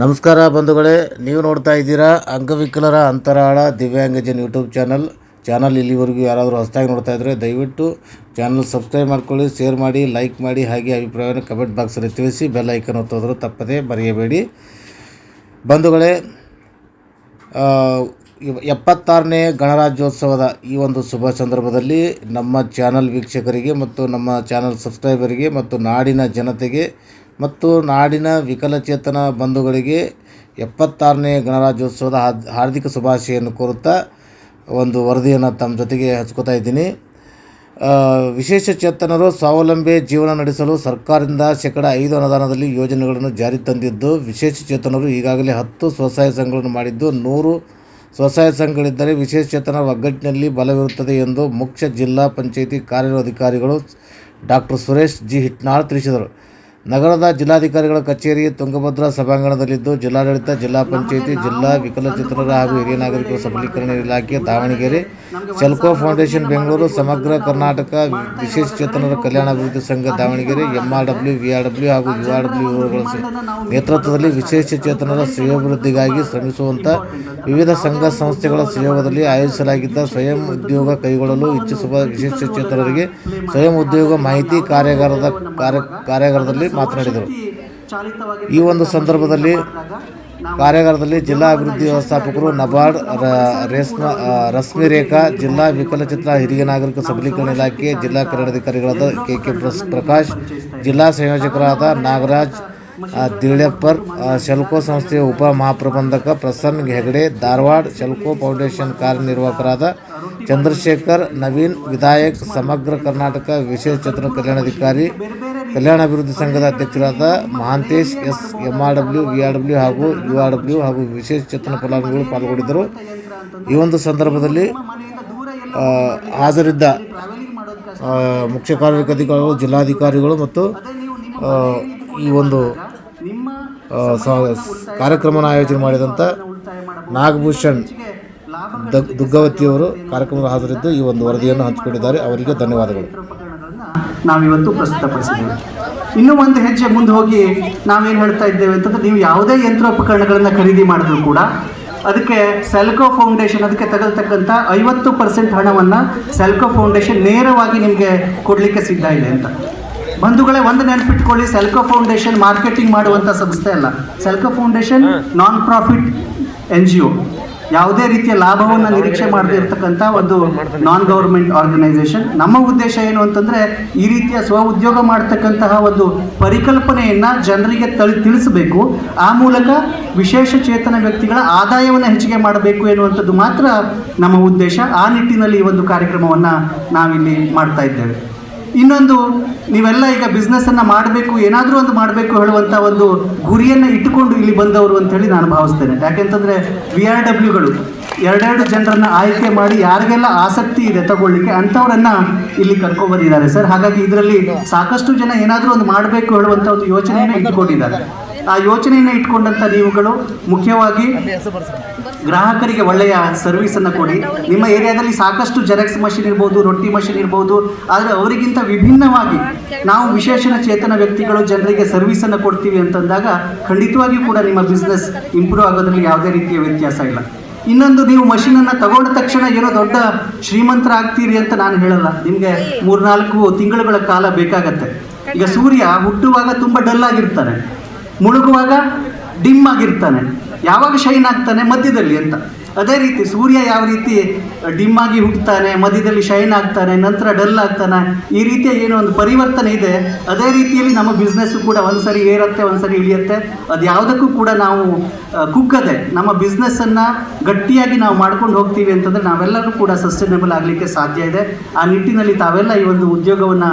ನಮಸ್ಕಾರ ಬಂಧುಗಳೇ, ನೀವು ನೋಡ್ತಾ ಇದ್ದೀರಾ ಅಂಗವಿಕಲರ ಅಂತರಾಳ ದಿವ್ಯಾಂಗಜನ್ ಯೂಟ್ಯೂಬ್ ಚಾನಲ್. ಚಾನಲ್ ಇಲ್ಲಿವರೆಗೂ ಯಾರಾದರೂ ಹೊಸದಾಗಿ ನೋಡ್ತಾ ಇದ್ದರೆ ದಯವಿಟ್ಟು ಚಾನಲ್ ಸಬ್ಸ್ಕ್ರೈಬ್ ಮಾಡ್ಕೊಳ್ಳಿ, ಶೇರ್ ಮಾಡಿ, ಲೈಕ್ ಮಾಡಿ, ಹಾಗೆ ಅಭಿಪ್ರಾಯವನ್ನು ಕಮೆಂಟ್ ಬಾಕ್ಸಲ್ಲಿ ತಿಳಿಸಿ, ಬೆಲ್ ಐಕನ್ ಒತ್ತೋದ್ರು ತಪ್ಪದೇ ಮರೆಯಬೇಡಿ. ಬಂಧುಗಳೇ ಎಪ್ಪತ್ತಾರನೇ ಗಣರಾಜ್ಯೋತ್ಸವದ ಈ ಒಂದು ಶುಭ ಸಂದರ್ಭದಲ್ಲಿ ನಮ್ಮ ಚಾನಲ್ ವೀಕ್ಷಕರಿಗೆ ಮತ್ತು ನಮ್ಮ ಚಾನಲ್ ಸಬ್ಸ್ಕ್ರೈಬರಿಗೆ ಮತ್ತು ನಾಡಿನ ಜನತೆಗೆ ಮತ್ತು ನಾಡಿನ ವಿಕಲಚೇತನ ಬಂಧುಗಳಿಗೆ ಎಪ್ಪತ್ತಾರನೇ ಗಣರಾಜ್ಯೋತ್ಸವದ ಹಾರ್ದ್- ಹಾರ್ದಿಕ ಶುಭಾಶಯನ್ನು ಕೋರುತ್ತಾ ಒಂದು ವರದಿಯನ್ನು ತಮ್ಮ ಜೊತೆಗೆ ಹಚ್ಕೋತಾ ಇದ್ದೀನಿ. ವಿಶೇಷ ಚೇತನರು ಸ್ವಾವಲಂಬಿ ಜೀವನ ನಡೆಸಲು ಸರ್ಕಾರದಿಂದ ಶೇಕಡ ಐದು ಅನುದಾನದಲ್ಲಿ ಯೋಜನೆಗಳನ್ನು ಜಾರಿ ತಂದಿದ್ದು, ವಿಶೇಷ ಚೇತನರು ಈಗಾಗಲೇ ಹತ್ತು ಸ್ವಸಹಾಯ ಸಂಘಗಳನ್ನು ಮಾಡಿದ್ದು, ನೂರು ಸ್ವಸಹಾಯ ಸಂಘಗಳಿದ್ದರೆ ವಿಶೇಷ ಚೇತನ ಒಗ್ಗಟ್ಟಿನಲ್ಲಿ ಬಲವಿರುತ್ತದೆ ಎಂದು ಮುಖ್ಯ ಜಿಲ್ಲಾ ಪಂಚಾಯಿತಿ ಕಾರ್ಯಾಧಿಕಾರಿಗಳು ಡಾಕ್ಟರ್ ಸುರೇಶ್ ಜಿ ಹಿಟ್ನಾಳ್ ತಿಳಿಸಿದರು. ನಗರದ ಜಿಲ್ಲಾಧಿಕಾರಿಗಳ ಕಚೇರಿ ತುಂಗಭದ್ರಾ ಸಭಾಂಗಣದಲ್ಲಿದ್ದು ಜಿಲ್ಲಾಡಳಿತ, ಜಿಲ್ಲಾ ಪಂಚಾಯಿತಿ, ಜಿಲ್ಲಾ ವಿಕಲಚೇತನರ ಹಾಗೂ ಹಿರಿಯ ನಾಗರಿಕರ ಸಬಲೀಕರಣ ಇಲಾಖೆ ದಾವಣಗೆರೆ, ಸೆಲ್ಕೋ ಫೌಂಡೇಶನ್ ಬೆಂಗಳೂರು, ಸಮಗ್ರ ಕರ್ನಾಟಕ ವಿಶೇಷ ಚೇತನರ ಕಲ್ಯಾಣ ಅಭಿವೃದ್ಧಿ ಸಂಘ Davanagere MR W V R W ಹಾಗೂ ಯು ಆರ್ ಡಬ್ಲ್ಯೂ ನೇತೃತ್ವದಲ್ಲಿ ವಿಶೇಷ ಚೇತನರ ಶ್ರೇಯೋಭಿವೃದ್ಧಿಗಾಗಿ ಶ್ರಮಿಸುವಂಥ ವಿವಿಧ ಸಂಘ ಸಂಸ್ಥೆಗಳ ಸಹಯೋಗದಲ್ಲಿ ಆಯೋಜಿಸಲಾಗಿದ್ದ ಸ್ವಯಂ ಉದ್ಯೋಗ ಕೈಗೊಳ್ಳಲು ಇಚ್ಛಿಸುವ ವಿಶೇಷ ಚೇತನರಿಗೆ ಸ್ವಯಂ ಉದ್ಯೋಗ ಮಾಹಿತಿ ಕಾರ್ಯಾಗಾರದ ಕಾರ್ಯ, ಕಾರ್ಯಾಗಾರದಲ್ಲಿ ಮಾತನಾಡಿದರು. ಈ ಒಂದು ಸಂದರ್ಭದಲ್ಲಿ ಕಾರ್ಯಾಗಾರದಲ್ಲಿ ಜಿಲ್ಲಾ ಅಭಿವೃದ್ಧಿ ವ್ಯವಸ್ಥಾಪಕರು ನಬಾರ್ಡ್ ರೇಷ್ಮಾ ರಶ್ಮಿ ರೇಖಾ ಜಿಲ್ಲಾ ವಿಕಲಚಿತ್ರ ಹಿರಿಯ ನಾಗರಿಕ ಸಬಲೀಕರಣ ಇಲಾಖೆ ಜಿಲ್ಲಾ ಕನ್ನಡಾಧಿಕಾರಿಗಳಾದ ಕೆ ಕೆ ಪ್ರಕಾಶ್ ಜಿಲ್ಲಾ ಸಂಯೋಜಕರಾದ ನಾಗರಾಜ್ ದಿಳ್ಯಪ್ಪರ್ ಶೆಲ್ಕೋ ಸಂಸ್ಥೆಯ ಉಪ ಮಹಾಪ್ರಬಂಧಕ ಪ್ರಸನ್ನ ಹೆಗಡೆ ಧಾರವಾಡ ಶೆಲ್ಕೋ ಫೌಂಡೇಶನ್ ಕಾರ್ಯನಿರ್ವಾಹಕರಾದ ಚಂದ್ರಶೇಖರ್ ನವೀನ್ ವಿಧಾಯಕ್ ಸಮಗ್ರ ಕರ್ನಾಟಕ ವಿಶೇಷ ಚೇತನ ಕಲ್ಯಾಣಾಧಿಕಾರಿ ಕಲ್ಯಾಣ ಅಭಿವೃದ್ಧಿ ಸಂಘದ ಅಧ್ಯಕ್ಷರಾದ Mahantesh S M R W V R W ಹಾಗೂ ಯು ಆರ್ ಡಬ್ಲ್ಯೂ ಹಾಗೂ ವಿಶೇಷ ಚೇತನ ಫಲಾನುಭವಿಗಳು ಪಾಲ್ಗೊಂಡಿದ್ದರು. ಈ ಒಂದು ಸಂದರ್ಭದಲ್ಲಿ ಹಾಜರಿದ್ದ ಮುಖ್ಯ ಕಾರ್ಯನಿರ್ವಾಹಕಾಧಿಕಾರಿಗಳು ಜಿಲ್ಲಾಧಿಕಾರಿಗಳು ಮತ್ತು ಈ ಒಂದು ಕಾರ್ಯಕ್ರಮನ ಆಯೋಜನೆ ಮಾಡಿದಂಥ ನಾಗಭೂಷಣ್ ದಗ್ ದುಗ್ಗವತಿಯವರು ಕಾರ್ಯಕ್ರಮದ ಹಾಜರಿದ್ದು ಈ ಒಂದು ವರದಿಯನ್ನು ಹಂಚಿಕೊಂಡಿದ್ದಾರೆ. ಅವರಿಗೆ ಧನ್ಯವಾದಗಳು. ನಾವಿವತ್ತು ಪ್ರಸ್ತುತಪಡಿಸಿದ್ದೇವೆ. ಇನ್ನೂ ಒಂದು ಹೆಜ್ಜೆ ಮುಂದೆ ಹೋಗಿ ನಾವೇನು ಹೇಳ್ತಾ ಇದ್ದೇವೆ ಅಂತಂದ್ರೆ ನೀವು ಯಾವುದೇ ಯಂತ್ರೋಪಕರಣಗಳನ್ನು ಖರೀದಿ ಮಾಡಿದ್ರು ಕೂಡ ಅದಕ್ಕೆ ಸೆಲ್ಕೋ ಫೌಂಡೇಶನ್ ಅದಕ್ಕೆ ತಗಲ್ತಕ್ಕಂಥ ಐವತ್ತು ಪರ್ಸೆಂಟ್ ಹಣವನ್ನು ಸೆಲ್ಕೋ ಫೌಂಡೇಶನ್ ನೇರವಾಗಿ ನಿಮಗೆ ಕೊಡಲಿಕ್ಕೆ ಸಿದ್ಧ ಇದೆ ಅಂತ. ಬಂಧುಗಳೇ ಒಂದು ನೆನಪಿಟ್ಕೊಳ್ಳಿ ಸೆಲ್ಕೋ ಫೌಂಡೇಶನ್ ಮಾರ್ಕೆಟಿಂಗ್ ಮಾಡುವಂಥ ಸಂಸ್ಥೆ ಅಲ್ಲ. Selco foundation non profit N G O ಯಾವುದೇ ರೀತಿಯ ಲಾಭವನ್ನು ನಿರೀಕ್ಷೆ ಮಾಡದೇ ಇರತಕ್ಕಂಥ ಒಂದು ನಾನ್ ಗೌರ್ಮೆಂಟ್ ಆರ್ಗನೈಸೇಷನ್ ನಮ್ಮ ಉದ್ದೇಶ ಏನು ಅಂತಂದರೆ ಈ ರೀತಿಯ ಸ್ವ ಉದ್ಯೋಗ ಮಾಡ್ತಕ್ಕಂತಹ ಒಂದು ಪರಿಕಲ್ಪನೆಯನ್ನು ಜನರಿಗೆ ತಳಿ ತಿಳಿಸಬೇಕು. ಆ ಮೂಲಕ ವಿಶೇಷ ಚೇತನ ವ್ಯಕ್ತಿಗಳ ಆದಾಯವನ್ನು ಹೆಚ್ಚಿಗೆ ಮಾಡಬೇಕು ಎನ್ನುವಂಥದ್ದು ಮಾತ್ರ ನಮ್ಮ ಉದ್ದೇಶ. ಆ ನಿಟ್ಟಿನಲ್ಲಿ ಈ ಒಂದು ಕಾರ್ಯಕ್ರಮವನ್ನು ನಾವಿಲ್ಲಿ ಮಾಡ್ತಾ ಇದ್ದೇವೆ. ಇನ್ನೊಂದು, ನೀವೆಲ್ಲ ಈಗ ಬಿಸ್ನೆಸ್ಸನ್ನು ಮಾಡಬೇಕು, ಏನಾದರೂ ಒಂದು ಮಾಡಬೇಕು ಹೇಳುವಂಥ ಒಂದು ಗುರಿಯನ್ನು ಇಟ್ಟುಕೊಂಡು ಇಲ್ಲಿ ಬಂದವರು ಅಂತೇಳಿ ನಾನು ಭಾವಿಸ್ತೇನೆ. ಯಾಕೆಂತಂದರೆ ವಿ ಆರ್ ಡಬ್ಲ್ಯೂಗಳು ಎರಡೆರಡು ಜನರನ್ನು ಆಯ್ಕೆ ಮಾಡಿ ಯಾರಿಗೆಲ್ಲ ಆಸಕ್ತಿ ಇದೆ ತಗೊಳ್ಳಿಕ್ಕೆ ಅಂಥವರನ್ನು ಇಲ್ಲಿ ಕರ್ಕೊಂಡ್ಬಂದಿದ್ದಾರೆ ಸರ್. ಹಾಗಾಗಿ ಇದರಲ್ಲಿ ಸಾಕಷ್ಟು ಜನ ಏನಾದರೂ ಒಂದು ಮಾಡಬೇಕು ಹೇಳುವಂಥ ಒಂದು ಯೋಚನೆಯನ್ನು ಇಟ್ಕೊಂಡಿದ್ದಾರೆ ಆ ಯೋಚನೆಯನ್ನು ಇಟ್ಕೊಂಡಂಥ ನೀವುಗಳು ಮುಖ್ಯವಾಗಿ ಗ್ರಾಹಕರಿಗೆ ಒಳ್ಳೆಯ ಸರ್ವಿಸನ್ನು ಕೊಡಿ. ನಿಮ್ಮ ಏರಿಯಾದಲ್ಲಿ ಸಾಕಷ್ಟು ಜೆರಾಕ್ಸ್ ಮಷಿನ್ ಇರ್ಬೋದು, ರೊಟ್ಟಿ ಮಷಿನ್ ಇರ್ಬೋದು, ಆದರೆ ಅವರಿಗಿಂತ ವಿಭಿನ್ನವಾಗಿ ನಾವು ವಿಶೇಷಣ ಚೇತನ ವ್ಯಕ್ತಿಗಳು ಜನರಿಗೆ ಸರ್ವಿಸನ್ನು ಕೊಡ್ತೀವಿ ಅಂತಂದಾಗ ಖಂಡಿತವಾಗಿಯೂ ಕೂಡ ನಿಮ್ಮ ಬಿಸ್ನೆಸ್ ಇಂಪ್ರೂವ್ ಆಗೋದ್ರಲ್ಲಿ ಯಾವುದೇ ರೀತಿಯ ವ್ಯತ್ಯಾಸ ಇಲ್ಲ. ಇನ್ನೊಂದು ನೀವು ಮಷಿನನ್ನು ತಗೊಂಡ ತಕ್ಷಣ ಏನೋ ದೊಡ್ಡ ಶ್ರೀಮಂತರ ಆಗ್ತೀರಿ ಅಂತ ನಾನು ಹೇಳಲ್ಲ. ನಿಮಗೆ ಮೂರ್ನಾಲ್ಕು ತಿಂಗಳುಗಳ ಕಾಲ ಬೇಕಾಗತ್ತೆ. ಈಗ ಸೂರ್ಯ ಹುಟ್ಟುವಾಗ ತುಂಬ ಡಲ್ ಆಗಿರ್ತಾನೆ ಮುಳುಗುವಾಗ ಡಿಮ್ ಆಗಿರ್ತಾನೆ. ಯಾವಾಗ ಶೈನ್ ಆಗ್ತಾನೆ? ಮಧ್ಯದಲ್ಲಿ ಅಂತ. ಅದೇ ರೀತಿ ಸೂರ್ಯ ಯಾವ ರೀತಿ ಡಿಮ್ ಆಗಿ ಹುಟ್ಟುತ್ತಾನೆ ಮಧ್ಯದಲ್ಲಿ ಶೈನ್ ಆಗ್ತಾನೆ, ನಂತರ ಡಲ್ ಆಗ್ತಾನೆ, ಈ ರೀತಿಯ ಏನೋ ಒಂದು ಪರಿವರ್ತನೆ ಇದೆ. ಅದೇ ರೀತಿಯಲ್ಲಿ ನಮ್ಮ ಬಿಸ್ನೆಸ್ಸು ಕೂಡ ಒಂದ್ಸರಿ ಏರುತ್ತೆ, ಒಂದ್ಸರಿ ಇಳಿಯುತ್ತೆ. ಅದು ಯಾವುದಕ್ಕೂ ಕೂಡ ನಾವು ಕುಗ್ಗದೆ. ನಮ್ಮ ಬಿಸ್ನೆಸ್ಸನ್ನು ಗಟ್ಟಿಯಾಗಿ ನಾವು ಮಾಡ್ಕೊಂಡು ಹೋಗ್ತೀವಿ ಅಂತಂದರೆ ನಾವೆಲ್ಲರೂ ಕೂಡ ಸಸ್ಟೈನಬಲ್ ಆಗಲಿಕ್ಕೆ ಸಾಧ್ಯ ಇದೆ. ಆ ನಿಟ್ಟಿನಲ್ಲಿ ತಾವೆಲ್ಲ ಈ ಒಂದು ಉದ್ಯೋಗವನ್ನು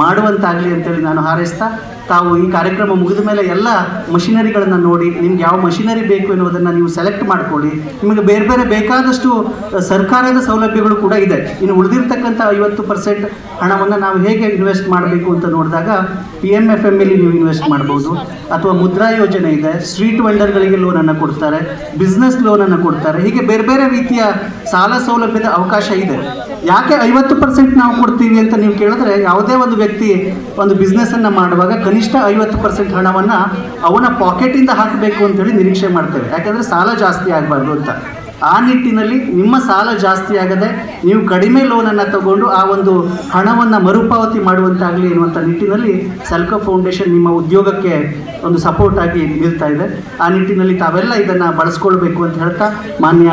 ಮಾಡುವಂತಾಗಲಿ ಅಂತೇಳಿ ನಾನು ಹಾರೈಸ್ತಾ, ತಾವು ಈ ಕಾರ್ಯಕ್ರಮ ಮುಗಿದ ಮೇಲೆ ಎಲ್ಲ ಮಷಿನರಿಗಳನ್ನು ನೋಡಿ, ನಿಮ್ಗೆ ಯಾವ ಮಷಿನರಿ ಬೇಕು ಎನ್ನುವುದನ್ನು ನೀವು ಸೆಲೆಕ್ಟ್ ಮಾಡ್ಕೊಳ್ಳಿ. ನಿಮಗೆ ಬೇರೆ ಬೇರೆ ಬೇಕಾದಷ್ಟು ಸರ್ಕಾರದ ಸೌಲಭ್ಯಗಳು ಕೂಡ ಇದೆ. ಇನ್ನು ಉಳಿದಿರ್ತಕ್ಕಂಥ ಐವತ್ತು ಪರ್ಸೆಂಟ್ ಹಣವನ್ನು ನಾವು ಹೇಗೆ ಇನ್ವೆಸ್ಟ್ ಮಾಡಬೇಕು ಅಂತ ನೋಡಿದಾಗ ಪಿ ಎಂ ಎಫ್ ಎಂ ಎಲ್ಲಿ ನೀವು ಇನ್ವೆಸ್ಟ್ ಮಾಡ್ಬೋದು. ಅಥವಾ ಮುದ್ರಾ ಯೋಜನೆ ಇದೆ ಸ್ಟ್ರೀಟ್ ವೆಂಡರ್ಗಳಿಗೆ ಲೋನನ್ನು ಕೊಡ್ತಾರೆ ಬಿಸ್ನೆಸ್ ಲೋನನ್ನು ಕೊಡ್ತಾರೆ. ಹೀಗೆ ಬೇರೆ ಬೇರೆ ರೀತಿಯ ಸಾಲ ಸೌಲಭ್ಯದ ಅವಕಾಶ ಇದೆ. ಯಾಕೆ ಐವತ್ತು ಪರ್ಸೆಂಟ್ ನಾವು ಕೊಡ್ತೀವಿ ಅಂತ ನೀವು ಕೇಳಿದ್ರೆ, ಯಾವುದೇ ಒಂದು ವ್ಯಕ್ತಿ ಒಂದು ಬಿಸ್ನೆಸ್ಸನ್ನು ಮಾಡುವಾಗ ಕನಿಷ್ಠ ಐವತ್ತು ಪರ್ಸೆಂಟ್ ಹಣವನ್ನು ಅವನ ಪಾಕೆಟಿಂದ ಹಾಕಬೇಕು ಅಂತೇಳಿ ನಿರೀಕ್ಷೆ ಮಾಡ್ತೇವೆ. ಯಾಕಂದರೆ ಸಾಲ ಜಾಸ್ತಿ ಆಗಬಾರ್ದು ಅಂತ. ಆ ನಿಟ್ಟಿನಲ್ಲಿ ನಿಮ್ಮ ಸಾಲ ಜಾಸ್ತಿ ಆಗದೆ ನೀವು ಕಡಿಮೆ ಲೋನನ್ನು ತಗೊಂಡು ಆ ಒಂದು ಹಣವನ್ನು ಮರುಪಾವತಿ ಮಾಡುವಂತಾಗಲಿ ಎನ್ನುವಂಥ ನಿಟ್ಟಿನಲ್ಲಿ ಸಲ್ಕ ಫೌಂಡೇಶನ್ ನಿಮ್ಮ ಉದ್ಯೋಗಕ್ಕೆ ಒಂದು ಸಪೋರ್ಟ್ ಆಗಿ ನಿಲ್ತಾ ಇದೆ. ಆ ನಿಟ್ಟಿನಲ್ಲಿ ತಾವೆಲ್ಲ ಇದನ್ನು ಬಳಸ್ಕೊಳ್ಬೇಕು ಅಂತ ಹೇಳ್ತಾ ಮಾನ್ಯ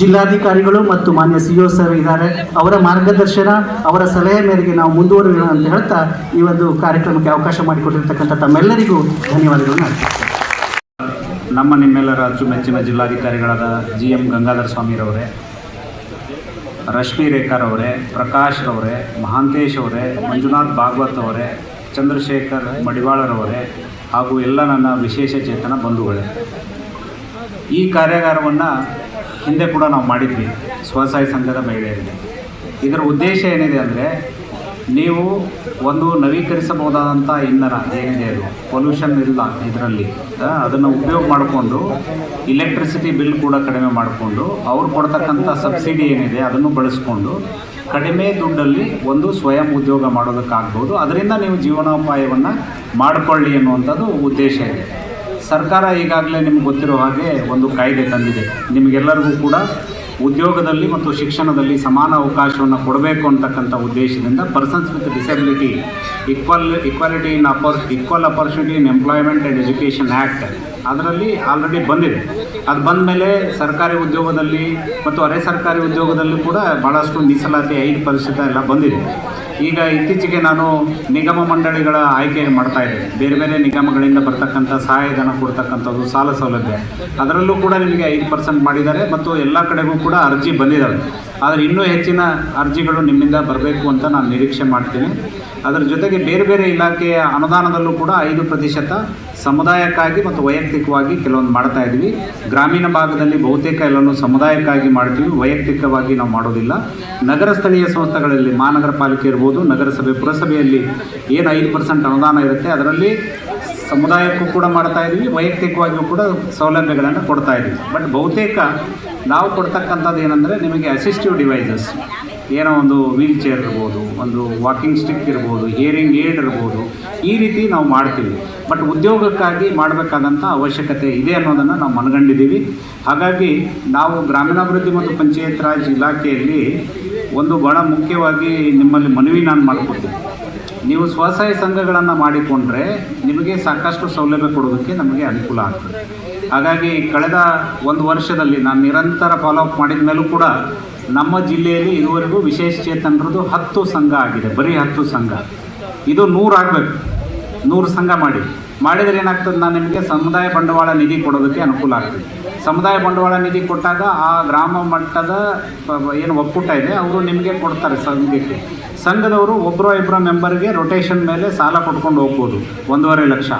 ಜಿಲ್ಲಾಧಿಕಾರಿಗಳು ಮತ್ತು ಮಾನ್ಯ ಸಿ ಒ ಸರ್ ಇದ್ದಾರೆ. ಅವರ ಮಾರ್ಗದರ್ಶನ, ಅವರ ಸಲಹೆ ಮೇರೆಗೆ ನಾವು ಮುಂದುವರಿಯೋಣ ಅಂತ ಹೇಳ್ತಾ ಈ ಒಂದು ಕಾರ್ಯಕ್ರಮಕ್ಕೆ ಅವಕಾಶ ಮಾಡಿಕೊಟ್ಟಿರ್ತಕ್ಕಂಥ ತಮ್ಮೆಲ್ಲರಿಗೂ ಧನ್ಯವಾದಗಳನ್ನು ನಮ್ಮ ನಿಮ್ಮೆಲ್ಲರ ಅಚ್ಚುಮೆಚ್ಚಿನ ಜಿಲ್ಲಾಧಿಕಾರಿಗಳಾದ ಜಿ ಎಂ ಗಂಗಾಧರ ಸ್ವಾಮಿರವರೇ, ರಶ್ಮಿ ರೇಖಾರವರೇ, ಪ್ರಕಾಶ್ ರವರೇ, ಮಹಾಂತೇಶ್ ಅವರೇ ಮಂಜುನಾಥ್ ಭಾಗವತ್ ಅವರೇ ಚಂದ್ರಶೇಖರ್ ಮಡಿವಾಳರವರೇ ಹಾಗೂ ಎಲ್ಲ ನನ್ನ ವಿಶೇಷ ಚೇತನ ಬಂಧುಗಳೇ. ಈ ಕಾರ್ಯಾಗಾರವನ್ನು ಹಿಂದೆ ಕೂಡ ನಾವು ಮಾಡಿದ್ವಿ, ಸ್ವಸಹಾಯ ಸಂಘದ ಮಹಿಳೆಯರಿಗೆ. ಇದರ ಉದ್ದೇಶ ಏನಿದೆ ಅಂದರೆ ನೀವು ಒಂದು ನವೀಕರಿಸಬಹುದಾದಂಥ ಇಂಧನ ಏನಿದೆ ಅದು? ಪೊಲ್ಯೂಷನ್ ಇಲ್ಲ ಇದರಲ್ಲಿ. ಅದನ್ನು ಉಪಯೋಗ ಮಾಡಿಕೊಂಡು ಇಲೆಕ್ಟ್ರಿಸಿಟಿ ಬಿಲ್ ಕೂಡ ಕಡಿಮೆ ಮಾಡಿಕೊಂಡು ಅವ್ರು ಕೊಡ್ತಕ್ಕಂಥ ಸಬ್ಸಿಡಿ ಏನಿದೆ ಅದನ್ನು ಬಳಸ್ಕೊಂಡು ಕಡಿಮೆ ದುಡ್ಡಲ್ಲಿ ಒಂದು ಸ್ವಯಂ ಉದ್ಯೋಗ ಮಾಡೋದಕ್ಕಾಗ್ಬೋದು. ಅದರಿಂದ ನೀವು ಜೀವನೋಪಾಯವನ್ನು ಮಾಡಿಕೊಳ್ಳಿ ಅನ್ನುವಂಥದ್ದು ಉದ್ದೇಶ ಇದೆ. ಸರ್ಕಾರ ಈಗಾಗಲೇ ನಿಮ್ಗೆ ಗೊತ್ತಿರೋ ಹಾಗೆ ಒಂದು ಕಾಯ್ದೆ ತಂದಿದೆ. ನಿಮಗೆಲ್ಲರಿಗೂ ಕೂಡ ಉದ್ಯೋಗದಲ್ಲಿ ಮತ್ತು ಶಿಕ್ಷಣದಲ್ಲಿ ಸಮಾನ ಅವಕಾಶವನ್ನು ಕೊಡಬೇಕು ಅಂತಕ್ಕಂಥ ಉದ್ದೇಶದಿಂದ persons with disability equal equality in upper equal opportunity in employment and education act ಅದರಲ್ಲಿ ಆಲ್ರೆಡಿ ಬಂದಿದೆ. ಅದು ಬಂದ ಮೇಲೆ ಸರ್ಕಾರಿ ಉದ್ಯೋಗದಲ್ಲಿ ಮತ್ತು ಅರೆ ಸರ್ಕಾರಿ ಉದ್ಯೋಗದಲ್ಲೂ ಕೂಡ ಭಾಳಷ್ಟು ಮೀಸಲಾತಿ, ಐದು ಪ್ರತಿಶತ ಎಲ್ಲ ಬಂದಿದೆ. ಈಗ ಇತ್ತೀಚೆಗೆ ನಾನು ನಿಗಮ ಮಂಡಳಿಗಳ ಆಯ್ಕೆ ಮಾಡ್ತಾ ಇದ್ದೇನೆ ಬೇರೆ ಬೇರೆ ನಿಗಮಗಳಿಂದ ಬರ್ತಕ್ಕಂಥ ಸಹಾಯಧನ ಕೊಡ್ತಕ್ಕಂಥದ್ದು, ಸಾಲ ಸೌಲಭ್ಯ. ಅದರಲ್ಲೂ ಕೂಡ ನಿಮಗೆ ಐದು ಪರ್ಸೆಂಟ್ ಮಾಡಿದ್ದಾರೆ ಮತ್ತು ಎಲ್ಲ ಕಡೆಗೂ ಕೂಡ ಅರ್ಜಿ ಬಂದಿದ್ದಾವೆ. ಆದರೆ ಇನ್ನೂ ಹೆಚ್ಚಿನ ಅರ್ಜಿಗಳು ನಿಮ್ಮಿಂದ ಬರಬೇಕು ಅಂತ ನಾನು ನಿರೀಕ್ಷೆ ಮಾಡ್ತೀನಿ. ಅದರ ಜೊತೆಗೆ ಬೇರೆ ಬೇರೆ ಇಲಾಖೆಯ ಅನುದಾನದಲ್ಲೂ ಕೂಡ ಐದು ಪ್ರತಿಶತ ಸಮುದಾಯಕ್ಕಾಗಿ ಮತ್ತು ವೈಯಕ್ತಿಕವಾಗಿ ಕೆಲವೊಂದು ಮಾಡ್ತಾ ಇದ್ವಿ. ಗ್ರಾಮೀಣ ಭಾಗದಲ್ಲಿ ಬಹುತೇಕ ಎಲ್ಲನೂ ಸಮುದಾಯಕ್ಕಾಗಿ ಮಾಡ್ತೀವಿ. ವೈಯಕ್ತಿಕವಾಗಿ ನಾವು ಮಾಡೋದಿಲ್ಲ. ನಗರ ಸ್ಥಳೀಯ ಸಂಸ್ಥೆಗಳಲ್ಲಿ ಮಹಾನಗರ ಪಾಲಿಕೆ ಇರ್ಬೋದು, ನಗರಸಭೆ, ಪುರಸಭೆಯಲ್ಲಿ ಏನು ಐದು ಪರ್ಸೆಂಟ್ ಅನುದಾನ ಇರುತ್ತೆ, ಅದರಲ್ಲಿ ಸಮುದಾಯಕ್ಕೂ ಕೂಡ ಮಾಡ್ತಾ ಇದ್ವಿ. ವೈಯಕ್ತಿಕವಾಗಿಯೂ ಕೂಡ ಸೌಲಭ್ಯಗಳನ್ನು ಕೊಡ್ತಾ ಇದ್ವಿ. ಬಟ್ ಬಹುತೇಕ ನಾವು ಕೊಡ್ತಕ್ಕಂಥದ್ದು ಏನಂದರೆ ನಿಮಗೆ ಅಸಿಸ್ಟಿವ್ ಡಿವೈಸಸ್ ಏನೋ ಒಂದು ವೀಲ್ ಚೇರ್ ಇರ್ಬೋದು, ಒಂದು ವಾಕಿಂಗ್ ಸ್ಟಿಕ್ ಇರ್ಬೋದು ಹಿಯರಿಂಗ್ ಏಡ್ ಇರ್ಬೋದು, ಈ ರೀತಿ ನಾವು ಮಾಡ್ತೀವಿ. ಬಟ್ ಉದ್ಯೋಗಕ್ಕಾಗಿ ಮಾಡಬೇಕಾದಂಥ ಅವಶ್ಯಕತೆ ಇದೆ ಅನ್ನೋದನ್ನು ನಾವು ಮನಗಂಡಿದ್ದೀವಿ. ಹಾಗಾಗಿ ನಾವು ಗ್ರಾಮೀಣಾಭಿವೃದ್ಧಿ ಮತ್ತು ಪಂಚಾಯತ್ ರಾಜ್ ಇಲಾಖೆಯಲ್ಲಿ ಒಂದು ಬಹಳ ಮುಖ್ಯವಾಗಿ ನಿಮ್ಮಲ್ಲಿ ಮನವಿ ನಾನು ಮಾಡಿಕೊಡ್ತೀನಿ ನೀವು ಸ್ವಸಹಾಯ ಸಂಘಗಳನ್ನು ಮಾಡಿಕೊಂಡ್ರೆ ನಿಮಗೆ ಸಾಕಷ್ಟು ಸೌಲಭ್ಯ ಕೊಡೋದಕ್ಕೆ ನಮಗೆ ಅನುಕೂಲ ಆಗ್ತದೆ. ಹಾಗಾಗಿ ಕಳೆದ ಒಂದು ವರ್ಷದಲ್ಲಿ ನಾನು ನಿರಂತರ ಫಾಲೋಅಪ್ ಮಾಡಿದ ಮೇಲೂ ಕೂಡ ನಮ್ಮ ಜಿಲ್ಲೆಯಲ್ಲಿ ಇದುವರೆಗೂ ವಿಶೇಷ ಚೇತನರದ್ದು ಹತ್ತು ಸಂಘ ಆಗಿದೆ, ಬರೀ ಹತ್ತು ಸಂಘ. ಇದು ನೂರು ಆಗಬೇಕು. ನೂರು ಸಂಘ ಮಾಡಿ. ಮಾಡಿದರೆ ಏನಾಗ್ತದೆ, ನಾನು ನಿಮಗೆ ಸಮುದಾಯ ಬಂಡವಾಳ ನಿಧಿ ಕೊಡೋದಕ್ಕೆ ಅನುಕೂಲ ಆಗ್ತದೆ. ಸಮುದಾಯ ಬಂಡವಾಳ ನಿಧಿ ಕೊಟ್ಟಾಗ ಆ ಗ್ರಾಮ ಮಟ್ಟದ ಏನು ಒಕ್ಕೂಟ ಇದೆ, ಅವರು ನಿಮಗೆ ಕೊಡ್ತಾರೆ ಸಂಘಕ್ಕೆ. ಸಂಘದವರು ಒಬ್ಬರೋ ಇಬ್ಬರ ಮೆಂಬರ್ಗೆ ರೊಟೇಷನ್ ಮೇಲೆ ಸಾಲ ಕೊಟ್ಕೊಂಡು ಹೋಗ್ಬೋದು, ಒಂದೂವರೆ ಲಕ್ಷ.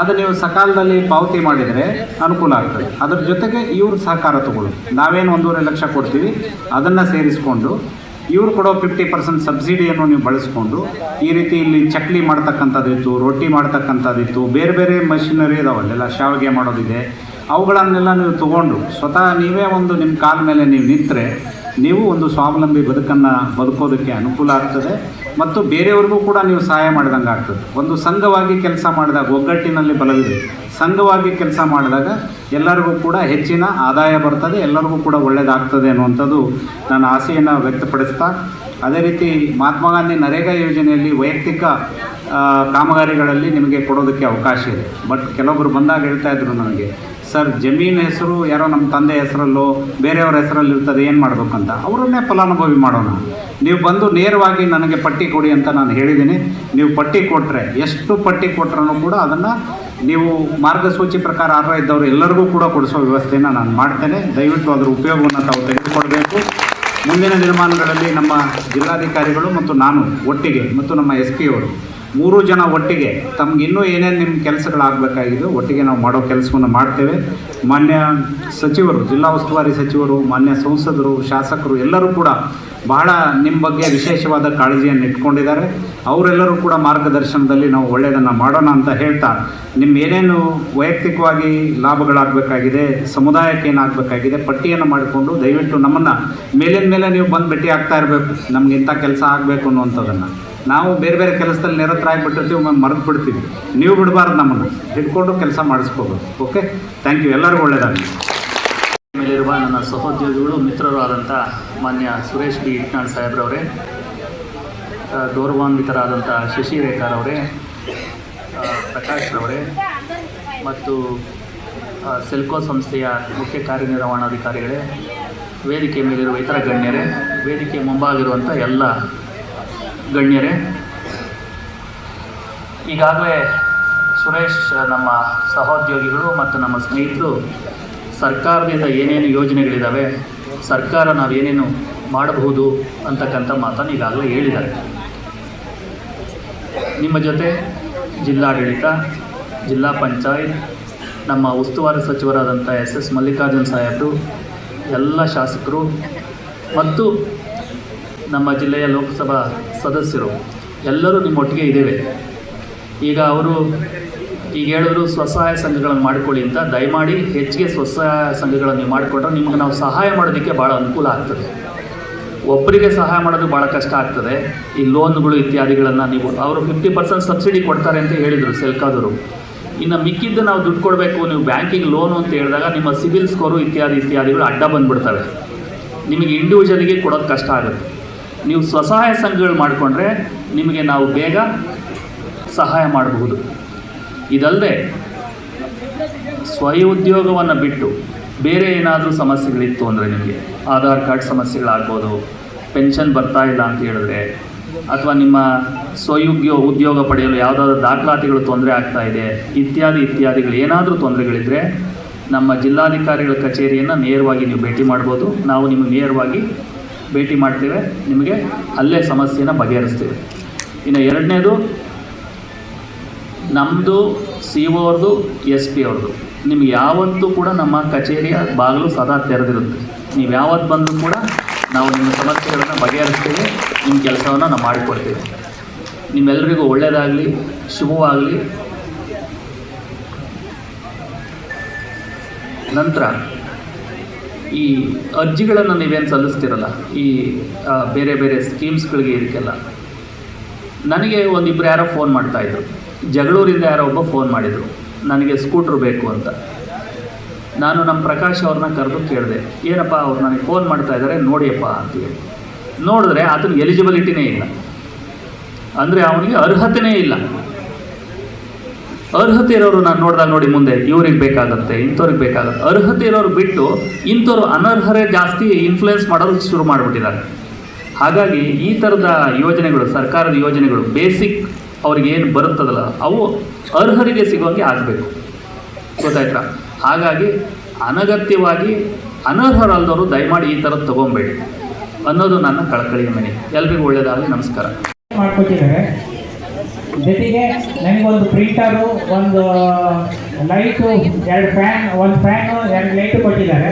ಅದು ನೀವು ಸಕಾಲದಲ್ಲಿ ಪಾವತಿ ಮಾಡಿದರೆ ಅನುಕೂಲ ಆಗ್ತದೆ. ಅದ್ರ ಜೊತೆಗೆ ಇವರು ಸಹಕಾರ ತಗೊಳ್ಳಿ ನಾವೇನು ಒಂದೂವರೆ ಲಕ್ಷ ಕೊಡ್ತೀವಿ, ಅದನ್ನು ಸೇರಿಸ್ಕೊಂಡು ಇವ್ರು ಕೊಡೋ ಫಿಫ್ಟಿ ಪರ್ಸೆಂಟ್ ಸಬ್ಸಿಡಿಯನ್ನು ನೀವು ಬಳಸ್ಕೊಂಡು ಈ ರೀತಿ ಇಲ್ಲಿ ಚಕ್ಲಿ ಮಾಡ್ತಕ್ಕಂಥದ್ದಿತ್ತು, ರೊಟ್ಟಿ ಮಾಡ್ತಕ್ಕಂಥದ್ದಿತ್ತು, ಬೇರೆ ಬೇರೆ ಮಷಿನರಿ ಇದಾವಲ್ಲೆಲ್ಲ ಶಾವಿಗೆ ಮಾಡೋದಿದೆ. ಅವುಗಳನ್ನೆಲ್ಲ ನೀವು ತೊಗೊಂಡು ಸ್ವತಃ ನೀವೇ ಒಂದು ನಿಮ್ಮ ಕಾಲ ಮೇಲೆ ನೀವು ನಿಂತರೆ ನೀವು ಒಂದು ಸ್ವಾವಲಂಬಿ ಬದುಕನ್ನು ಬದುಕೋದಕ್ಕೆ ಅನುಕೂಲ ಆಗ್ತದೆ. ಮತ್ತು ಬೇರೆಯವ್ರಿಗೂ ಕೂಡ ನೀವು ಸಹಾಯ ಮಾಡಿದಂಗೆ ಆಗ್ತದೆ. ಒಂದು ಸಂಘವಾಗಿ ಕೆಲಸ ಮಾಡಿದಾಗ ಒಗ್ಗಟ್ಟಿನಲ್ಲಿ ಬಲವಿದೆ. ಸಂಘವಾಗಿ ಕೆಲಸ ಮಾಡಿದಾಗ ಎಲ್ಲರಿಗೂ ಕೂಡ ಹೆಚ್ಚಿನ ಆದಾಯ ಬರ್ತದೆ, ಎಲ್ಲರಿಗೂ ಕೂಡ ಒಳ್ಳೆಯದಾಗ್ತದೆ ಅನ್ನುವಂಥದ್ದು ನನ್ನ ಆಸೆಯನ್ನು ವ್ಯಕ್ತಪಡಿಸ್ತಾ ಅದೇ ರೀತಿ ಮಹಾತ್ಮ ಗಾಂಧಿ ನರೇಗಾ ಯೋಜನೆಯಲ್ಲಿ ವೈಯಕ್ತಿಕ ಕಾಮಗಾರಿಗಳಲ್ಲಿ ನಿಮಗೆ ಕೊಡೋದಕ್ಕೆ ಅವಕಾಶ ಇದೆ. ಬಟ್ ಕೆಲವೊಬ್ಬರು ಬಂದಾಗ ಹೇಳ್ತಾ ಇದ್ರು ನನಗೆ ಸರ್, ಜಮೀನು ಹೆಸರು ಯಾರೋ ನಮ್ಮ ತಂದೆ ಹೆಸರಲ್ಲೋ, ಬೇರೆಯವ್ರ ಹೆಸರಲ್ಲಿ ಇರ್ತದೆ, ಏನು ಮಾಡಬೇಕಂತ? ಅವರನ್ನೇ ಫಲಾನುಭವಿ ಮಾಡೋಣ. ನೀವು ಬಂದು ನೇರವಾಗಿ ನನಗೆ ಪಟ್ಟಿ ಕೊಡಿ ಅಂತ ನಾನು ಹೇಳಿದ್ದೀನಿ. ನೀವು ಪಟ್ಟಿ ಕೊಟ್ಟರೆ ಎಷ್ಟು ಪಟ್ಟಿ ಕೊಟ್ಟರೂ ಕೂಡ ಅದನ್ನು ನೀವು ಮಾರ್ಗಸೂಚಿ ಪ್ರಕಾರ ಅರ್ಹ ಇದ್ದವರು ಎಲ್ಲರಿಗೂ ಕೂಡ ಕೊಡಿಸೋ ವ್ಯವಸ್ಥೆಯನ್ನು ನಾನು ಮಾಡ್ತೇನೆ. ದಯವಿಟ್ಟು ಅದರ ಉಪಯೋಗವನ್ನು ತಾವು ತೆಗೆದುಕೊಳ್ಬೇಕು. ಮುಂದಿನ ದಿನಮಾನಗಳಲ್ಲಿ ನಮ್ಮ ಜಿಲ್ಲಾಧಿಕಾರಿಗಳು ಮತ್ತು ನಾನು ಒಟ್ಟಿಗೆ ಮತ್ತು ನಮ್ಮ ಎಸ್ ಪಿ ಅವರು ಮೂರು ಜನ ಒಟ್ಟಿಗೆ ತಮ್ಗೆ ಇನ್ನೂ ಏನೇನು ನಿಮ್ಮ ಕೆಲಸಗಳಾಗಬೇಕಾಗಿದೆ ಒಟ್ಟಿಗೆ ನಾವು ಮಾಡೋ ಕೆಲಸವನ್ನು ಮಾಡ್ತೇವೆ. ಮಾನ್ಯ ಸಚಿವರು, ಜಿಲ್ಲಾ ಉಸ್ತುವಾರಿ ಸಚಿವರು, ಮಾನ್ಯ ಸಂಸದರು, ಶಾಸಕರು ಎಲ್ಲರೂ ಕೂಡ ಬಹಳ ನಿಮ್ಮ ಬಗ್ಗೆ ವಿಶೇಷವಾದ ಕಾಳಜಿಯನ್ನು ಇಟ್ಕೊಂಡಿದ್ದಾರೆ. ಅವರೆಲ್ಲರೂ ಕೂಡ ಮಾರ್ಗದರ್ಶನದಲ್ಲಿ ನಾವು ಒಳ್ಳೆಯದನ್ನು ಮಾಡೋಣ ಅಂತ ಹೇಳ್ತಾ ನಿಮ್ಮ ಏನೇನು ವೈಯಕ್ತಿಕವಾಗಿ ಲಾಭಗಳಾಗಬೇಕಾಗಿದೆ, ಸಮುದಾಯಕ್ಕೆ ಏನಾಗಬೇಕಾಗಿದೆ ಪಟ್ಟಿಯನ್ನು ಮಾಡಿಕೊಂಡು ದಯವಿಟ್ಟು ನಮ್ಮನ್ನು ಮೇಲಿನ ಮೇಲೆ ನೀವು ಬಂದು ಭೇಟಿ ಆಗ್ತಾ ಇರಬೇಕು. ನಮ್ಗೆ ಇಂಥ ಕೆಲಸ ಆಗಬೇಕು ಅನ್ನುವಂಥದ್ದನ್ನು ನಾವು ಬೇರೆ ಬೇರೆ ಕೆಲಸದಲ್ಲಿ ನಿರತರಾಗಿಬಿಟ್ಟಿರ್ತೀವಿ ಮರೆತು ಬಿಡ್ತೀವಿ. ನೀವು ಬಿಡಬಾರ್ದು ನಮ್ಮನ್ನು. ಹಿಡ್ಕೊಂಡು ಕೆಲಸ ಮಾಡಿಸ್ಕೋಬೇಕು. ಓಕೆ ಥ್ಯಾಂಕ್ ಯು ಎಲ್ಲರಿಗೂ ಒಳ್ಳೆಯದಾಗಲಿ ಮೇಲಿರುವ ನನ್ನ ಸಹೋದ್ಯೋಗಿಗಳು, ಮಿತ್ರರು ಆದಂಥ ಮಾನ್ಯ ಸುರೇಶ್ ಬಿ ಇಟ್ನಾಳ್ ಸಾಹೇಬ್ರವರೇ ಗೌರವಾನ್ವಿತರಾದಂಥ ಪ್ರಕಾಶ್ ರವರೇ ಮತ್ತು ಸೆಲ್ಕೋ ಸಂಸ್ಥೆಯ ಮುಖ್ಯ ಕಾರ್ಯನಿರ್ವಹಣಾಧಿಕಾರಿಗಳೇ, ವೇದಿಕೆ ಮೇಲಿರುವ ಇತರ ಗಣ್ಯರೇ, ವೇದಿಕೆ ಮುಂಭಾಗಿರುವಂಥ ಎಲ್ಲ ಗಣ್ಯರೇ, ಈಗಾಗಲೇ ಸುರೇಶ್ ನಮ್ಮ ಸಹೋದ್ಯೋಗಿಗಳು ಮತ್ತು ನಮ್ಮ ಸ್ನೇಹಿತರು ಸರ್ಕಾರದಿಂದ ಏನೇನು ಯೋಜನೆಗಳಿದ್ದಾವೆ ಸರ್ಕಾರ ನಾವೇನೇನು ಮಾಡಬಹುದು ಅಂತಕ್ಕಂಥ ಮಾತನ್ನು ಈಗಾಗಲೇ ಹೇಳಿದ್ದಾರೆ. ನಿಮ್ಮ ಜೊತೆ ಜಿಲ್ಲಾಡಳಿತ, ಜಿಲ್ಲಾ ಪಂಚಾಯತ್, ನಮ್ಮ ಉಸ್ತುವಾರಿ ಸಚಿವರಾದಂಥ ಎಸ್ ಎಸ್ ಮಲ್ಲಿಕಾರ್ಜುನ್ ಸಾಹೇಬರು, ಎಲ್ಲ ಶಾಸಕರು ಮತ್ತು ನಮ್ಮ ಜಿಲ್ಲೆಯ ಲೋಕಸಭಾ ಸದಸ್ಯರು ಎಲ್ಲರೂ ನಿಮ್ಮೊಟ್ಟಿಗೆ ಇದ್ದೇವೆ. ಈಗ ಅವರು ಈಗ ಹೇಳಿದ್ರು ಸ್ವಸಹಾಯ ಸಂಘಗಳನ್ನು ಮಾಡ್ಕೊಳ್ಳಿ ಅಂತ. ದಯಮಾಡಿ ಹೆಚ್ಚಿಗೆ ಸ್ವಸಹಾಯ ಸಂಘಗಳನ್ನು ನೀವು ಮಾಡಿಕೊಟ್ರೆ ನಿಮ್ಗೆ ನಾವು ಸಹಾಯ ಮಾಡೋದಕ್ಕೆ ಭಾಳ ಅನುಕೂಲ ಆಗ್ತದೆ. ಒಬ್ಬರಿಗೆ ಸಹಾಯ ಮಾಡೋದು ಭಾಳ ಕಷ್ಟ ಆಗ್ತದೆ. ಈ ಲೋನ್ಗಳು ಇತ್ಯಾದಿಗಳನ್ನು ನೀವು ಅವರು ಫಿಫ್ಟಿ ಪರ್ಸೆಂಟ್ ಸಬ್ಸಿಡಿ ಕೊಡ್ತಾರೆ ಅಂತ ಹೇಳಿದರು ಸೆಲ್ಕಾದವರು. ಇನ್ನು ಮಿಕ್ಕಿದ್ದು ನಾವು ದುಡ್ಡು ಕೊಡಬೇಕು, ನೀವು ಬ್ಯಾಂಕಿಗೆ ಲೋನು ಅಂತ ಹೇಳಿದಾಗ ನಿಮ್ಮ ಸಿಬಿಲ್ ಸ್ಕೋರು ಇತ್ಯಾದಿ ಇತ್ಯಾದಿಗಳು ಅಡ್ಡ ಬಂದುಬಿಡ್ತವೆ. ನಿಮಗೆ ಇಂಡಿವಿಜುವಲಿಗೆ ಕೊಡೋದು ಕಷ್ಟ ಆಗುತ್ತೆ. ನೀವು ಸ್ವಸಹಾಯ ಸಂಘಗಳು ಮಾಡಿಕೊಂಡ್ರೆ ನಿಮಗೆ ನಾವು ಬೇಗ ಸಹಾಯ ಮಾಡಬಹುದು. ಇದಲ್ಲದೆ ಸ್ವಯ ಉದ್ಯೋಗವನ್ನು ಬಿಟ್ಟು ಬೇರೆ ಏನಾದರೂ ಸಮಸ್ಯೆಗಳಿತ್ತು ಅಂದರೆ ನಿಮಗೆ ಆಧಾರ್ ಕಾರ್ಡ್ ಸಮಸ್ಯೆಗಳಾಗ್ಬೋದು, ಪೆನ್ಷನ್ ಬರ್ತಾ ಇಲ್ಲ ಅಂತ ಹೇಳಿದ್ರೆ, ಅಥವಾ ನಿಮ್ಮ ಸ್ವಯುಗ್ಯ ಉದ್ಯೋಗ ಪಡೆಯಲು ಯಾವುದಾದ್ರೂ ದಾಖಲಾತಿಗಳು ತೊಂದರೆ ಆಗ್ತಾ ಇದೆ, ಇತ್ಯಾದಿ ಇತ್ಯಾದಿಗಳು ಏನಾದರೂ ತೊಂದರೆಗಳಿದ್ದರೆ ನಮ್ಮ ಜಿಲ್ಲಾಧಿಕಾರಿಗಳ ಕಚೇರಿಯನ್ನು ನೇರವಾಗಿ ನೀವು ಭೇಟಿ ಮಾಡ್ಬೋದು. ನಾವು ನಿಮಗೆ ನೇರವಾಗಿ ಭೇಟಿ ಮಾಡ್ತೇವೆ, ನಿಮಗೆ ಅಲ್ಲೇ ಸಮಸ್ಯೆನ ಬಗೆಹರಿಸ್ತೇವೆ. ಇನ್ನು ಎರಡನೇದು ನಮ್ಮದು ಸಿ ಅವ್ರದ್ದು ಎಸ್ ಪಿ ಅವ್ರದ್ದು. ನಿಮ್ಗೆ ಯಾವತ್ತೂ ಕೂಡ ನಮ್ಮ ಕಚೇರಿಯ ಬಾಗಿಲು ಸದಾ ತೆರೆದಿರುತ್ತೆ. ನೀವು ಯಾವತ್ತು ಬಂದರೂ ಕೂಡ ನಾವು ನಿಮ್ಮ ಸಮಸ್ಯೆಗಳನ್ನು ಬಗೆಹರಿಸ್ತೇವೆ, ನಿಮ್ಮ ಕೆಲಸವನ್ನು ನಾವು ಮಾಡಿಕೊಡ್ತೇವೆ. ನಿಮ್ಮೆಲ್ಲರಿಗೂ ಒಳ್ಳೆಯದಾಗಲಿ ಶುಭವಾಗಲಿ. ನಂತರ ಈ ಅರ್ಜಿಗಳನ್ನು ನೀವೇನು ಸಲ್ಲಿಸ್ತಿರಲ್ಲ, ಈ ಬೇರೆ ಬೇರೆ ಸ್ಕೀಮ್ಸ್ಗಳಿಗೆ ಇದಕ್ಕೆಲ್ಲ. ನನಗೆ ಒಂದಿಬ್ಬರು ಯಾರೋ ಫೋನ್ ಮಾಡ್ತಾಯಿದ್ರು ಜಗಳೂರಿಂದ ಯಾರೋ ಒಬ್ಬ ಫೋನ್ ಮಾಡಿದರು. ನನಗೆ ಸ್ಕೂಟ್ರ್ ಬೇಕು ಅಂತ. ನಾನು ನಮ್ಮ ಪ್ರಕಾಶ್ ಅವ್ರನ್ನ ಕರೆದು ಕೇಳಿದೆ. ಏನಪ್ಪ ಅವ್ರು ನನಗೆ ಫೋನ್ ಮಾಡ್ತಾ ಇದ್ದಾರೆ, ನೋಡಿಯಪ್ಪ ಅಂತೇಳಿ ನೋಡಿದ್ರೆ ಆತನ ಎಲಿಜಿಬಿಲಿಟಿನೇ ಇಲ್ಲ. ಅಂದರೆ ಅವನಿಗೆ ಅರ್ಹತೆನೇ ಇಲ್ಲ. ಅರ್ಹತೆ ಇರೋರು ನಾನು ನೋಡಿದಾಗ ನೋಡಿ ಮುಂದೆ, ಇವ್ರಿಗೆ ಬೇಕಾಗುತ್ತೆ, ಇಂಥವ್ರಿಗೆ ಬೇಕಾಗುತ್ತೆ. ಅರ್ಹತೆ ಇರೋರು ಬಿಟ್ಟು ಇಂಥವ್ರು ಅನರ್ಹರೇ ಜಾಸ್ತಿ ಇನ್ಫ್ಲುಯೆನ್ಸ್ ಮಾಡೋದು ಶುರು ಮಾಡಿಬಿಟ್ಟಿದ್ದಾರೆ. ಹಾಗಾಗಿ ಈ ಥರದ ಯೋಜನೆಗಳು, ಸರ್ಕಾರದ ಯೋಜನೆಗಳು ಬೇಸಿಕ್ ಅವ್ರಿಗೆ ಏನು ಬರುತ್ತದಲ್ಲ, ಅವು ಅರ್ಹರಿಗೆ ಸಿಗೋಂಗೆ ಆಗಬೇಕು. ಗೊತ್ತಾಯ್ತಾ? ಹಾಗಾಗಿ ಅನಗತ್ಯವಾಗಿ ಅನರ್ಹರಲ್ಲದವರು ದಯಮಾಡಿ ಈ ಥರದ್ದು ತೊಗೊಬೇಡಿ ಅನ್ನೋದು ನನ್ನ ಕಳಕಳಿಯ ಮನೆ. ಎಲ್ರಿಗೂ ಒಳ್ಳೆಯದಾಗಲಿ ನಮಸ್ಕಾರ. ಮಾಡ್ಕೊಟ್ಟಿದ್ದಾರೆ. ಜೊತೆಗೆ ನನಗೊಂದು ಪ್ರಿಂಟರು, ಒಂದು ಲೈಟು, ಎರಡು ಫ್ಯಾನ್, ಒಂದು ಫ್ಯಾನು, ಎರಡು ಲೈಟು ಕೊಟ್ಟಿದ್ದಾರೆ.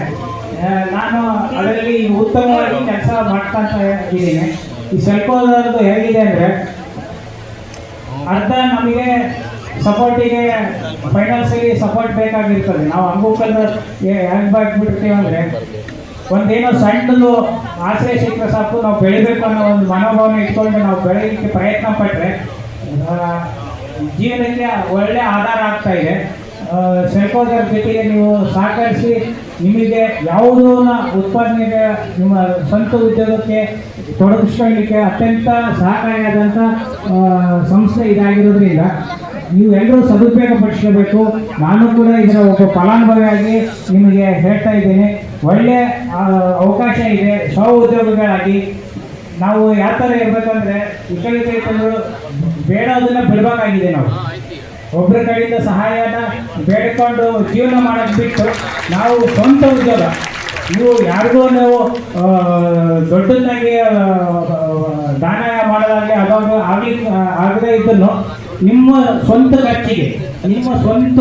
ನಾನು ಅದರಲ್ಲಿ ಉತ್ತಮವಾಗಿ ಕೆಲಸ ಮಾಡ್ತಾ ಇದ್ದೀನಿ. ಈ ಸೆಲ್ಕೋದದ್ದು ಹೇಗಿದೆ ಅಂದರೆ, ಅರ್ಧ ನಮಗೆ ಸಪೋರ್ಟಿಗೆ ಫೈನಾನ್ಸಿಯಲಿ ಸಪೋರ್ಟ್ ಬೇಕಾಗಿರ್ತದೆ. ನಾವು ಅಂಗೂಕಲ್ ಹೆಂಗೆ ಬಾಗ್ಬಿಡ್ತೀವಿ ಅಂದರೆ, ಒಂದೇನೋ ಸಣ್ಣದು ಆಶ್ರಯ ಸಿಕ್ಕರೆ ಸಾಕು, ನಾವು ಬೆಳಿಬೇಕು ಅನ್ನೋ ಒಂದು ಮನೋಭಾವನೆ ಇಟ್ಕೊಂಡು ನಾವು ಬೆಳೆಯಲಿಕ್ಕೆ ಪ್ರಯತ್ನ ಪಟ್ಟರೆ ಜೀವನಕ್ಕೆ ಒಳ್ಳೆ ಆಧಾರ ಆಗ್ತಾ ಇದೆ. ಸೆಲ್ಕೋದರ ಜೊತೆಗೆ ನೀವು ಸಹಕರಿಸಿ ನಿಮಗೆ ಯಾವುದೋ ಉತ್ಪಾದನೆಗೆ ನಿಮ್ಮ ಸ್ವಂತ ಉದ್ಯೋಗಕ್ಕೆ ತೊಡಗಿಸ್ಕೊಳ್ಳಿಕ್ಕೆ ಅತ್ಯಂತ ಸಹಕಾರಿಯಾದಂಥ ಸಂಸ್ಥೆ ಇದಾಗಿರೋದ್ರಿಂದ ನೀವು ಎಲ್ಲರೂ ಸದುಪಯೋಗ ಪಡಿಸ್ಕೋಬೇಕು. ನಾನು ಕೂಡ ಇದರ ಒಬ್ಬ ಫಲಾನುಭವಿಯಾಗಿ ನಿಮಗೆ ಹೇಳ್ತಾ ಇದ್ದೇನೆ. ಒಳ್ಳೆ ಅವಕಾಶ ಇದೆ. ಸ್ವ ಉದ್ಯೋಗಗಳಾಗಿ ನಾವು ಯಾವ ಥರ ಇರಬೇಕಂದ್ರೆ ಬೇಡ ಅದನ್ನ ಬಿಡಬೇಕಾಗಿದೆ ನಾವು. ಒಬ್ಬರ ಕಡೆಯಿಂದ ಸಹಾಯನ ಬೇಡಿಕೊಂಡು ಜೀವನ ಮಾಡೋದು ಬಿಟ್ಟು ನಾವು ಸ್ವಂತ ಉದ್ಯೋಗ. ನೀವು ಯಾರಿಗೂ ನೀವು ದೊಡ್ಡದಾಗಿ ದಾನ ಮಾಡೋದಾಗಲಿ ಅವಾಗ ಆಗಲಿ ಆಗದೇ ಇದ್ದನ್ನು ನಿಮ್ಮ ಸ್ವಂತ ಖರ್ಚಿಗೆ ನಿಮ್ಮ ಸ್ವಂತ